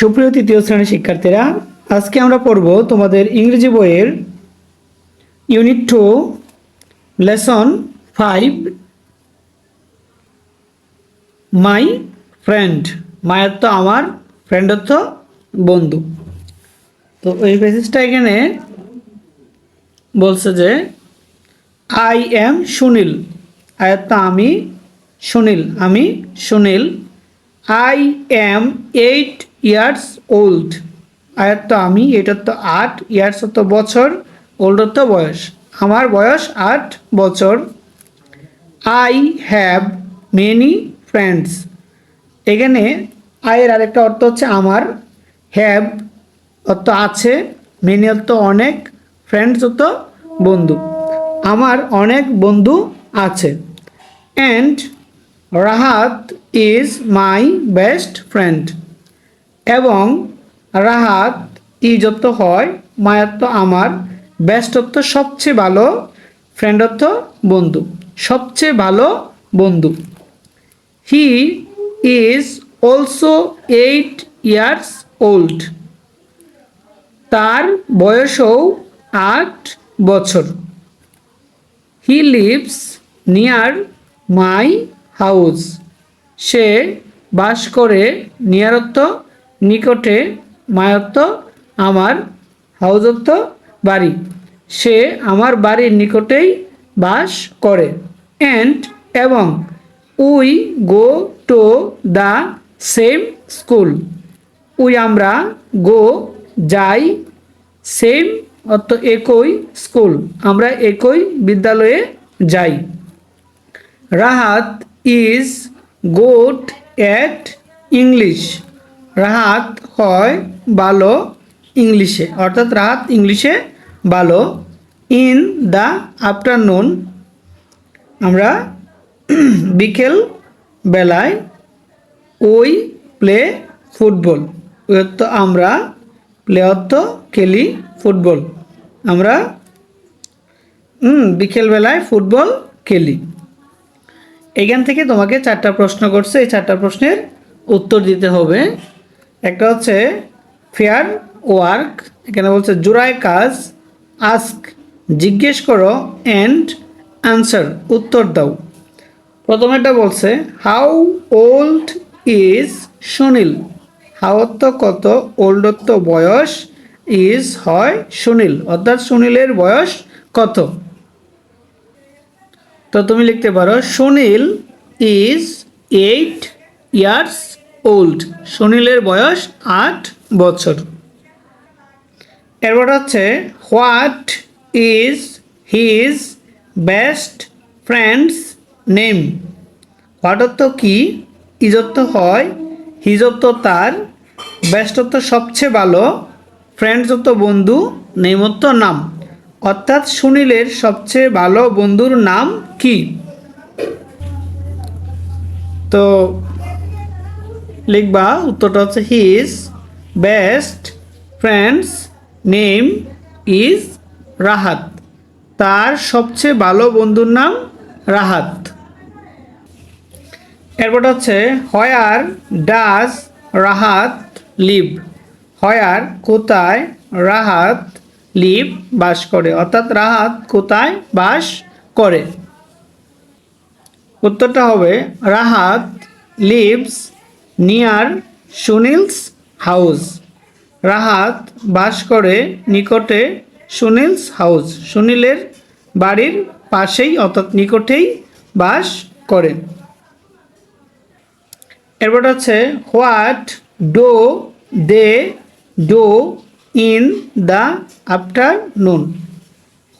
সুপ্রিয় তৃতীয় শ্রেণির শিক্ষার্থীরা, আজকে আমরা পড়ব তোমাদের ইংরেজি বইয়ের unit two lesson five my friend মায়ের আমার ফ্রেন্ডের তো বন্ধু। তো এই পেজেসটা এখানে বলছে যে আই এম সুনীল আয়ত্ত আমি সুনীল। আমি Sunil. I am eight years old. আয়ত্ত আমি, এটার তো আট ইয়ার্স তো বছর ওল্ডর তো বয়স। আমার বয়স আট বছর। I have many friends. এখানে আয়ের আরেকটা অর্থ হচ্ছে আমার। হ্যাভ অর্থ আছে, মেনি অর্থ অনেক ফ্রেন্ডস অর্থ বন্ধু। আমার অনেক বন্ধু আছে। And Rahat is my best friend. এবং রাহাত ইজত্ব হয়, মায়াত্ম আমার, ব্যস্তত্ব সবচেয়ে ভালো, ফ্রেন্ডত্ব বন্ধু, সবচেয়ে ভালো বন্ধু। He is also eight years old তার বয়সও আট বছর। He lives near my house সে বাস করে নিয়ারত্ব নিকটে মায়ত্ব আমার হাউজত্ব বাড়ি। সে আমার বাড়ির নিকটেই বাস করে। অ্যান্ড এবং we go to the same school. We আমরা গো যাই সেম অর্থ একই স্কুল। আমরা একই বিদ্যালয়ে যাই। Rahat is good at English. Rahat হয় ভালো ইংলিশে, অর্থাৎ রাহাত ইংলিশে ভালো ইন দ্য আফটারনুন, আমরা বিকেল বেলায় ওই প্লে ফুটবল। অর্থ আমরা প্লে অর্থ খেলি ফুটবল। আমরা বিকেলবেলায় ফুটবল খেলি। এখান থেকে তোমাকে চারটা প্রশ্ন করছে, এই চারটা প্রশ্নের উত্তর দিতে হবে। একটা হচ্ছে ফেয়ার ওয়ার্ক, এখানে বলছে জোড়ায় কাজ, আস্ক, জিজ্ঞেস করো অ্যান্ড অ্যান্সার উত্তর দাও। প্রথমেটা বলছে হাউ ওল্ড ইজ সুনীল হাওত্ব কত? ওল্ডত্ব বয়স ইজ হয় সুনীল অর্থাৎ সুনীলের বয়স কত? তো তুমি লিখতে পারো Sunil is eight years old. সুনীলের বয়স আট বছর। এরপর হচ্ছে, what is his best friend's name? হোয়াটত্ব কি? ইজত্ব হয়, হিজত্ব তার ব্যস্তত্ব সবচেয়ে ভালো ফ্রেন্ডস ফ্রেন্ডসত্ব বন্ধু, নেমত্ব নাম। অর্থাৎ সুনীলের সবচেয়ে ভালো বন্ধুর নাম কি? তো লিখবা, উত্তরটা হচ্ছে his best friend's name is Rahat তার সবচেয়ে ভালো বন্ধুর নাম রাহাত এরপর হচ্ছে where does Rahat live where কোথায় রাহাত লিভ বাস করে? অর্থাৎ রাহাত কোথায় বাস করে? উত্তরটা হবে Rahat lives near Sunil's house. Rahat বাস করে নিকটে সুনীলস হাউস। সুনীলের বাড়ির পাশেই অর্থাৎ নিকটেই বাস করে এরপর হচ্ছে what do they do in the afternoon?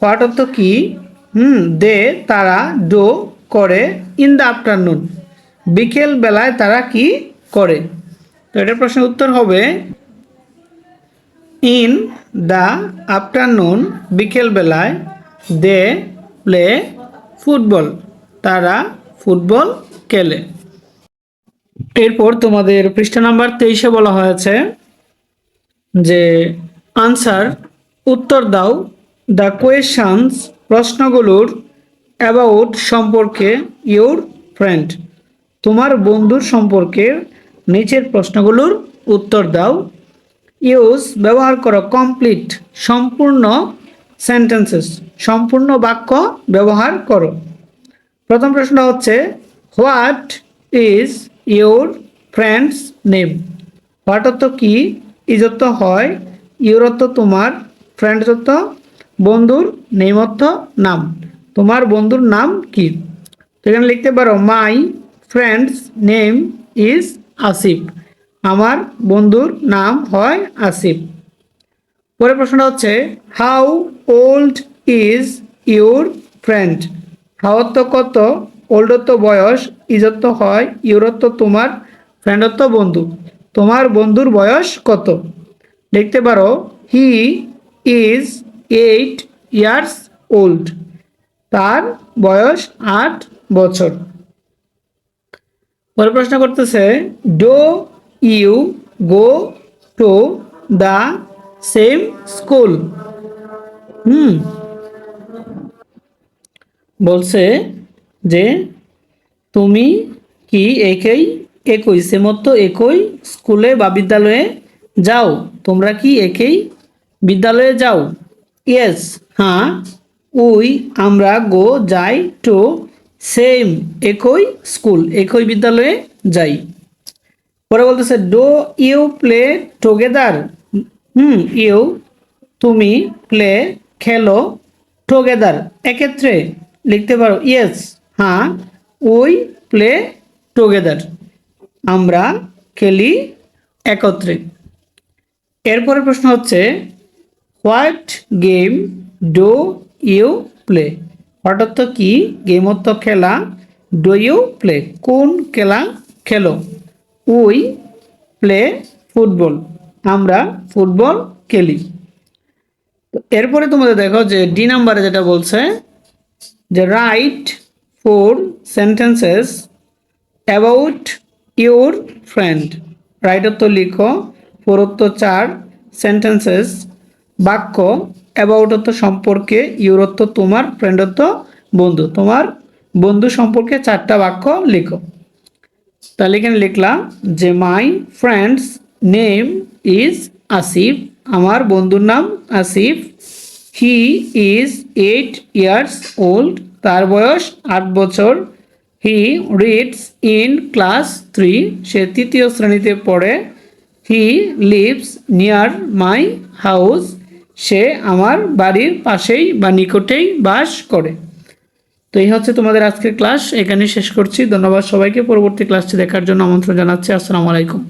What অর্থ কি? হুম, দে, তারা, ডো করে ইন দ্য আফটারনুন। বিকেল বেলায় তারা কি করে। তো এটার প্রশ্নের উত্তর হবে, ইন দ্য আফটারনুন, বিকেলবেলায় দে প্লে ফুটবল, তারা ফুটবল খেলে। এরপর তোমাদের পৃষ্ঠা নাম্বার তেইশে বলা হয়েছে যে, আনসার, উত্তর দাও দ্য কোয়েশনস, প্রশ্নগুলোর অ্যাবাউট সম্পর্কে ইউর ফ্রেন্ড। তোমার বন্ধুর সম্পর্কে নিচের প্রশ্নগুলোর উত্তর দাও। ইউজ ব্যবহার করো কমপ্লিট সম্পূর্ণ সেন্টেন্সেস সম্পূর্ণ বাক্য ব্যবহার করো। প্রথম প্রশ্ন হচ্ছে what is your friend's name what অর্থ কি? ইজ অর্থ হয় ইউর অর্থ তোমার ফ্রেন্ড অর্থ, বন্ধুর নেম অর্থ নাম, তোমার বন্ধুর নাম কি? এখানে লিখতে পারো my friend's name is Asif. আমার বন্ধুর নাম হয় আসিফ। পরের প্রশ্নটা হচ্ছে how old is your friend হাওয়ার তো কত ওল্ডর তো বয়স, ইজত তো হয় ইউরত তো তোমার ফ্রেন্ডর তো বন্ধু। তোমার বন্ধুর বয়স কত? দেখতে পারো he is eight years old তার বয়স আট বছর। পরে প্রশ্ন করতেছে do you go to the same school হুম। বলছে যে, তুমি কি একই একই সেমত্ব একই স্কুলে বা বিদ্যালয়ে যাও? তোমরা কি একই বিদ্যালয়ে যাও? ইয়েস হ্যাঁ উই, আমরা গো যাই টু সেম একই স্কুল একই বিদ্যালয়ে যাই। পরে বলতেছে do you play together hmm you তুমি প্লে খেলো টুগেদার একত্রে লিখতে পারো ইয়েস হ্যাঁ উই প্লে টুগেদার আমরা খেলি একত্রে। এরপরে প্রশ্ন হচ্ছে what game do you play what অর্থ কি গেম অর্থ খেলা? ডো ইউ প্লে কোন খেলা খেলো? উই প্লে ফুটবল আমরা ফুটবল খেলি। এরপরে তোমাদের দেখো যে ডি নাম্বারে যেটা বলছে, যে write four sentences about your friend writer তো লিখো ফোরত্ব চার সেন্টেন্সেস বাক্য অ্যাবাউটত্ব সম্পর্কে ইউরত্ব তোমার, ফ্রেন্ডত্ব বন্ধু। তোমার বন্ধু সম্পর্কে চারটা বাক্য লিখো। তাহলে এখানে লিখলাম যে my friend's name is Asif আমার বন্ধুর নাম Asif he is eight years old তার বয়স আট বছর। He reads in class three সে তৃতীয় শ্রেণীতে পড়ে। He lives near my house সে আমার বাড়ির পাশেই বা নিকটেই বাস করে। তো এই হচ্ছে তোমাদের আজকের ক্লাস। এখানেই শেষ করছি। ধন্যবাদ সবাইকে। পরবর্তী ক্লাসটি দেখার জন্য আমন্ত্রণ জানাচ্ছি। আসসালামু আলাইকুম।